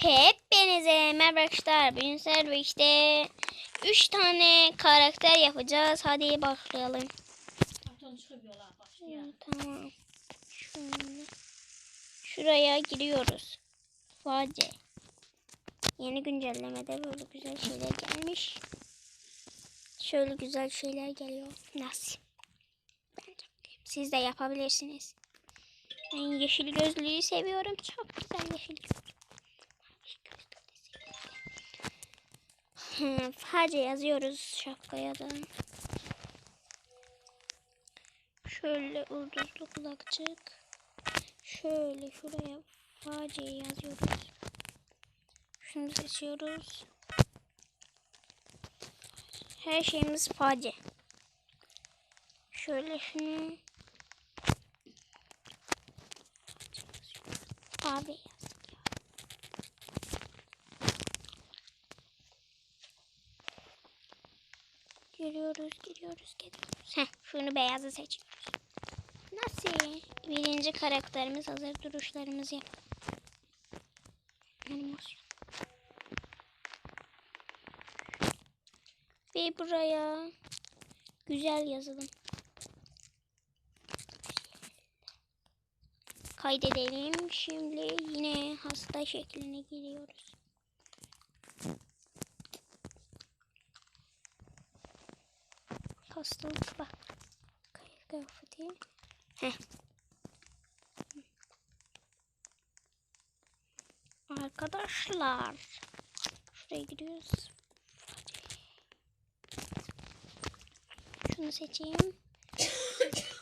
Hepinize merhaba arkadaşlar. Bugün sizlerle işte 3 tane karakter yapacağız. Hadi başlayalım. Tamam. Şöyle. Şuraya giriyoruz. Face. Yeni güncellemede böyle güzel şeyler gelmiş. Şöyle güzel şeyler geliyor. Nasıl? Siz de yapabilirsiniz. Ben yeşil gözlüyü seviyorum. Çok güzel yeşil gözlü. Face yazıyoruz şapkaya da. Şöyle ulduzlu kulakçık. Şöyle şuraya faciye yazıyoruz. Şunu seçiyoruz. Her şeyimiz faci. Şöyle şunu abi Giriyoruz, giriyoruz, giriyoruz. Heh, şunu beyazı seçiyoruz. Nasıl? Birinci karakterimiz hazır duruşlarımızı yap. Animasyon. Ve buraya güzel yazalım. Kaydedelim. Şimdi yine hasta şekline giriyoruz. Hastalık bak. Kıyafeti. Heh. Arkadaşlar. Şuraya gidiyoruz. Şunu seçeyim.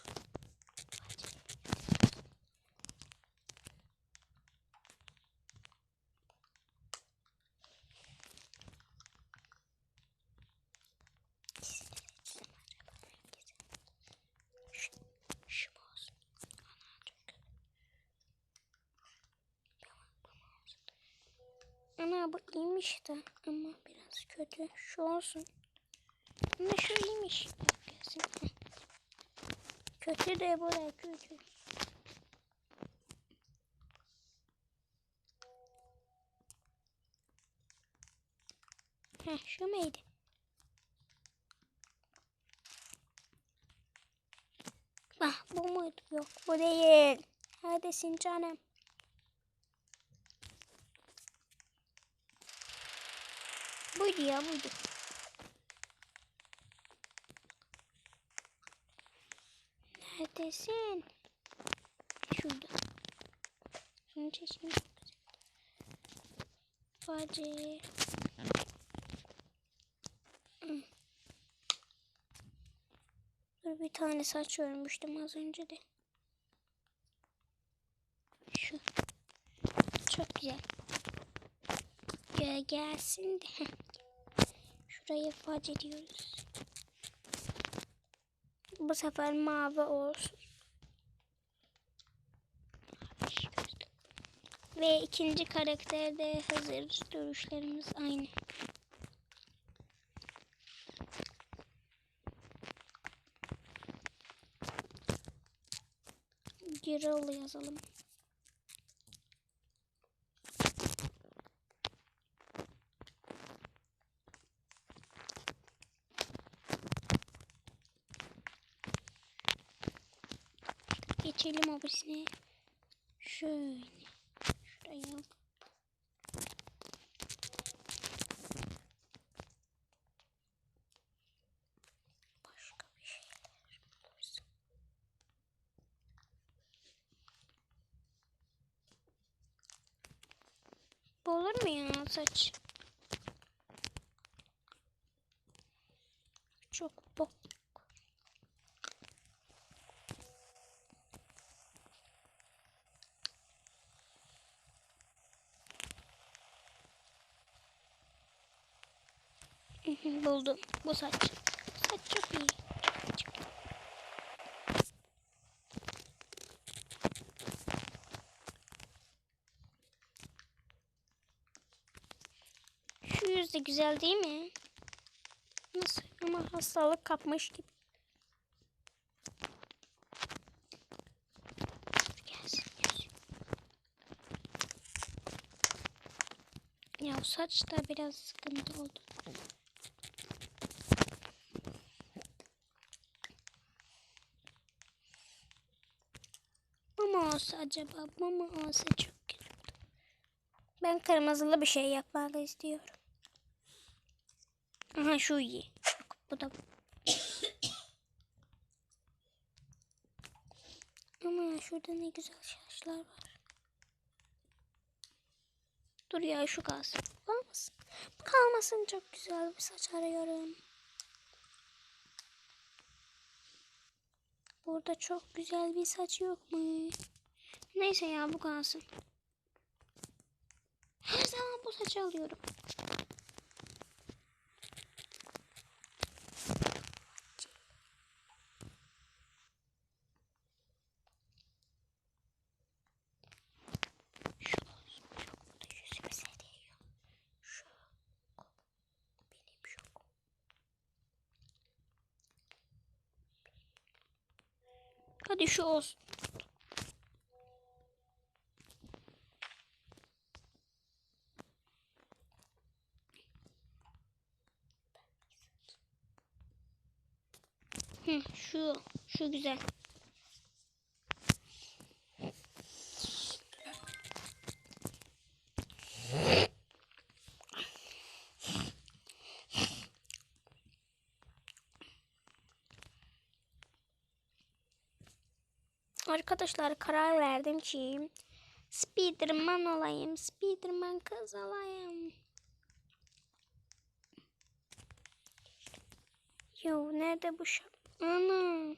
bu iyiymiş de ama biraz kötü. Şu olsun. Ama şu iyiymiş. Kötü de bu da kötü. Heh, şu muydu? Ah bu muydu? Yok bu değil. Neredesin canım? Buydu ya buydu. Neredesin? Şurada. Şunu çekeyim. Hı. Dur bir tane saç örmüştüm az önce de. Şu. Çok güzel. Gel gelsin de. Heh. Şurayı fac ediyoruz. Bu sefer mavi olsun. Ve ikinci karakter de hazır. Duruşlarımız aynı. Girol yazalım. Geçelim abisine. Şöyle. Şuraya. Bu olur mu ya saç? Çok bok. Hı hı, Buldum. Bu saç. Saç çok iyi. Şu yüz de güzel değil mi? Nasıl? Ama hastalık kapmış gibi. O saç da biraz sıkıntı oldu. Mama olsa acaba mama olsa çok güzel. Ben kırmızılı bir şey yapmak istiyorum. Aha şu iyi. Bu da Ama şurada ne güzel şaşlar var. Dur ya şu kalsın. Kalmasın. Bu kalmasın çok güzel bir saç arıyorum. Burada çok güzel bir saç yok mu? Neyse ya bu kalsın. Her zaman bu saçı alıyorum. Hadi şu olsun. Hı, şu, şu güzel. Arkadaşlar karar verdim ki Spiderman olayım. Spiderman kız olayım. Yo nerede bu şap? Ana.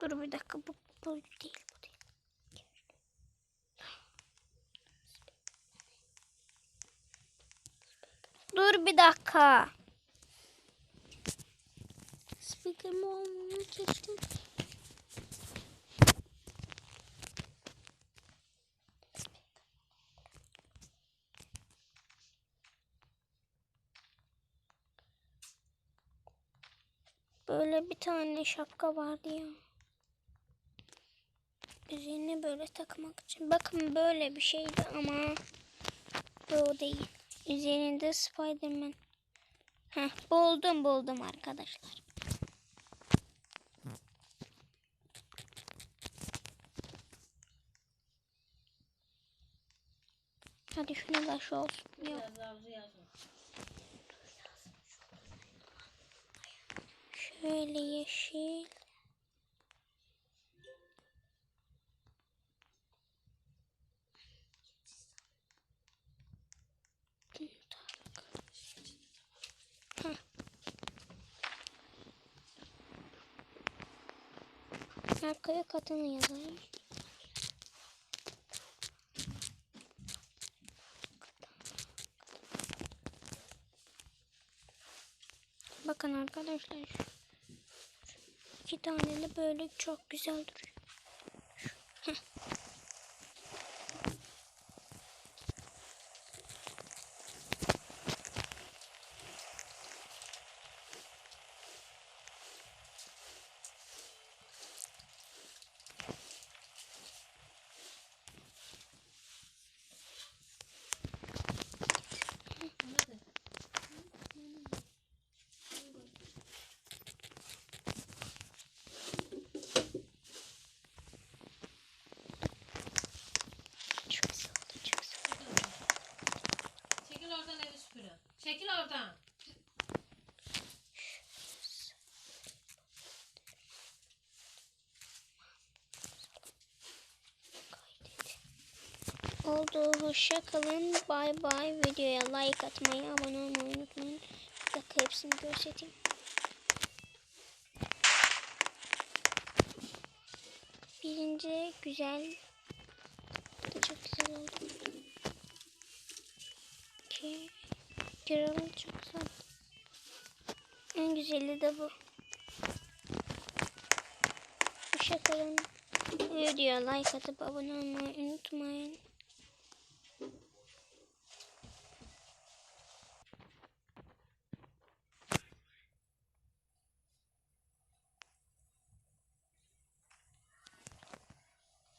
Dur bir dakika bu, bu değil bu değil. Dur bir dakika. Spiderman geçtim. Böyle bir tane şapka vardı ya. Üzerine böyle takmak için. Bakın böyle bir şeydi ama bu o değil. Üzerinde Spiderman. Heh, buldum buldum arkadaşlar. Hadi şunu da şu olsun. Yok. Şöyle yeşil. Arkaya katını yazalım. Bakın arkadaşlar. İki tane de böyle çok güzel duruyor. Heh. Hadi. Çok güzel oldu, çok güzel oldu. Çekil oradan evi süpürün. Çekil oradan. Oldu. Hoşça kalın. Bay bay. Videoya like atmayı, abone olmayı unutmayın. Bir dakika hepsini göstereyim. Birinci güzel. Çok güzel oldu. İki. Kralın çok güzel. En güzeli de bu. Hoşça kalın. Videoya like atıp abone olmayı unutmayın.